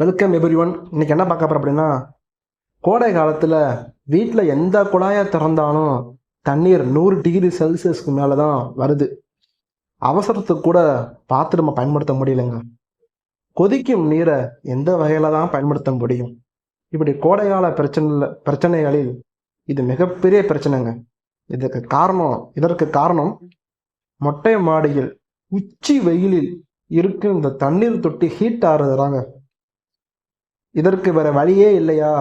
Welcome every one இன்றைக்கி என்ன பார்க்க போகிறோம் அப்படின்னா கோடை காலத்தில் வீட்டில் எந்த குழாயை திறந்தாலும் தண்ணீர் நூறு டிகிரி செல்சியஸ்க்கு மேலே தான் வருது. அவசரத்துக்கு கூட பார்த்து நம்ம பயன்படுத்த முடியலைங்க. கொதிக்கும் நீரை எந்த வகையில் தான் பயன்படுத்த முடியும்? இப்படி கோடைகால பிரச்சனை பிரச்சனைகளில் இது மிகப்பெரிய பிரச்சனைங்க. இதுக்கு காரணம் இதற்கு காரணம் மொட்டை மாடியில் உச்சி வெயிலில் இருக்கும் இந்த தண்ணீர் தொட்டி ஹீட் ஆறுதுறாங்க இதற்கு வேற வழியே இல்லையா?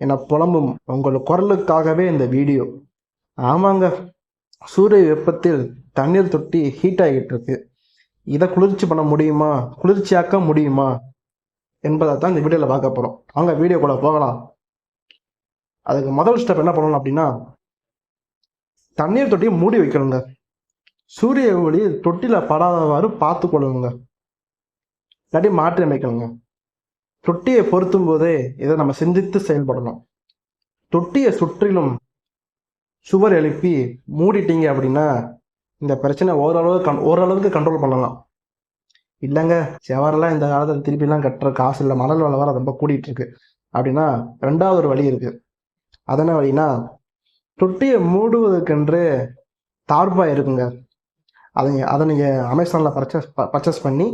என புலம்பும் உங்கள் குரலுக்காகவே இந்த வீடியோ. ஆமாங்க சூரிய வெப்பத்தில் தண்ணீர் தொட்டி ஹீட் ஆகிட்டு இருக்கு இதை குளிர்ச்சி பண்ண முடியுமா? குளிர்ச்சியாக்க முடியுமா? என்பதை தான் இந்த வீடியோவில் பார்க்க போகிறோம் வாங்க வீடியோக்குள்ள போகலாம். அதுக்கு முதல் ஸ்டெப் என்ன பண்ணணும் அப்படின்னா தண்ணீர் தொட்டியை மூடி வைக்கணுங்க. சூரிய ஒளி தொட்டியில் படாதவாறு பார்த்து கொள்ளுங்க இல்லாட்டி மாற்றி அமைக்கணுங்க. தொட்டியை பொருத்தும் போதே இதை நம்ம சிந்தித்து செயல்படணும். தொட்டியை சுற்றிலும் சுவர் எழுப்பி மூடிட்டீங்க அப்படின்னா இந்த பிரச்சனை ஓரளவு கண் ஓரளவுக்கு கண்ட்ரோல் பண்ணலாம். இல்லைங்க செவரெல்லாம் இந்த காலத்தில் திருப்பிலாம் கட்டுற காசு இல்லை மணல் விலை வர ரொம்ப கூடிட்டு இருக்கு அப்படின்னா ரெண்டாவது ஒரு வழி இருக்கு. அதென்ன வழின்னா தொட்டியை மூடுவதற்கென்று தார்பாய் இருக்குங்க. அதை அதை நீங்கள் அமேசானில் பர்ச்சேஸ் பர்ச்சேஸ் பண்ணி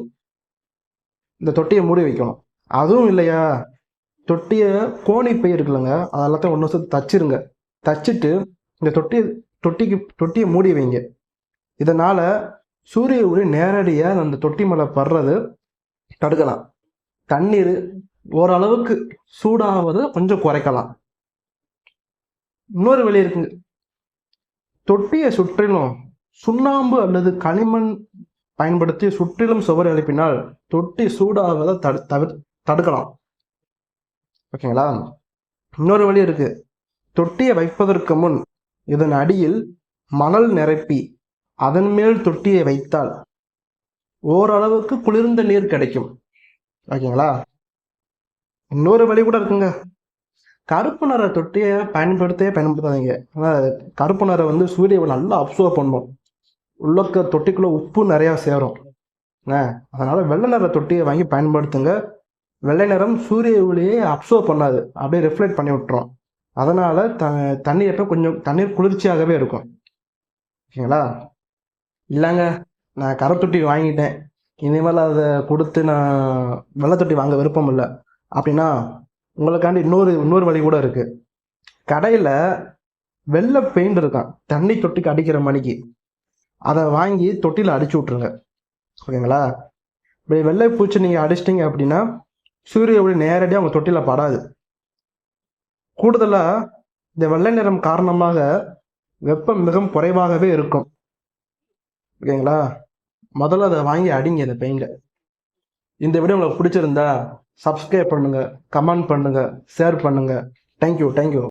இந்த தொட்டியை மூடி வைக்கணும். அதுவும் இல்லையா? தொட்டியை கோணி பை இருக்குல்லங்க. அது எல்லாத்தையும் ஒன்று சேர்த்து தச்சிருங்க. தச்சுட்டு இந்த தொட்டி தொட்டிக்கு தொட்டியை மூடி வைங்க. இதனால் சூரிய ஒளி நேரடியாக அந்த தொட்டி மேலே படுறது தடுக்கலாம். தண்ணீர் ஓரளவுக்கு சூடாவது கொஞ்சம் குறைக்கலாம். இன்னொரு வழி இருக்குங்க. தொட்டியை சுற்றிலும் சுண்ணாம்பு அல்லது களிமண் பயன்படுத்தி சுற்றிலும் சுவர் எழுப்பினால் தொட்டி சூடாவதை தடு தவிர தடுக்கலாம். ஓகேங்களா? இன்னொரு வழி இருக்கு. தொட்டியை வைப்பதற்கு முன் இதன் அடியில் மணல் நிரப்பி அதன் மேல் தொட்டியை வைத்தால் ஓரளவுக்கு குளிர்ந்த நீர் கிடைக்கும். ஓகேங்களா? இன்னொரு வழி கூட இருக்குங்க. கருப்பு நிற தொட்டியை பயன்படுத்தவே பயன்படுத்தாதீங்க. ஆனால் கருப்பு நிறம் வந்து சூரிய நல்லா அப்சர்வ் பண்ணும். உள்ளக்க தொட்டிக்குள்ளே உப்பு நிறையா சேரும். அதனால் வெள்ளை நிற தொட்டியை வாங்கி பயன்படுத்துங்க. வெள்ளை நிறம் சூரிய ஒளியை அப்சர்வ் பண்ணாது. அப்படியே ரிஃப்ளெக்ட் பண்ணி விட்டுரும். அதனால் த தண்ணி எப்போ கொஞ்சம் தண்ணீர் குளிர்ச்சியாகவே இருக்கும். ஓகேங்களா? இல்லைங்க நான் கரை தொட்டி வாங்கிட்டேன். இனிமேல் அதை கொடுத்து நான் வெள்ளை தொட்டி வாங்க விருப்பம் இல்லை. அப்படின்னா உங்களுக்காண்டி இன்னொரு இன்னொரு வழி கூட இருக்குது கடையில் வெள்ளை பெயிண்ட் இருக்கான் தண்ணி தொட்டிக்கு அடிக்கிற மணிக்கு. அதை வாங்கி தொட்டியில் அடிச்சு விட்ருங்க ஓகேங்களா? இப்படி வெள்ளை பூச்சி நீங்கள் அடிச்சிட்டிங்க அப்படின்னா சூரிய ஒளி நேரடியாக அவங்க தொட்டியில் படாது. கூடுதலாக இந்த வெள்ளை நிறம் காரணமாக வெப்பம் மிகவும் குறைவாகவே இருக்கும். ஓகேங்களா? முதல்ல அதை வாங்கி அடிங்க இந்த பெயிண்ட. இந்த வீடியோ உங்களுக்கு பிடிச்சிருந்தா சப்ஸ்கிரைப் பண்ணுங்கள் கமெண்ட் பண்ணுங்கள் ஷேர் பண்ணுங்கள் தேங்க்யூ தேங்க்யூ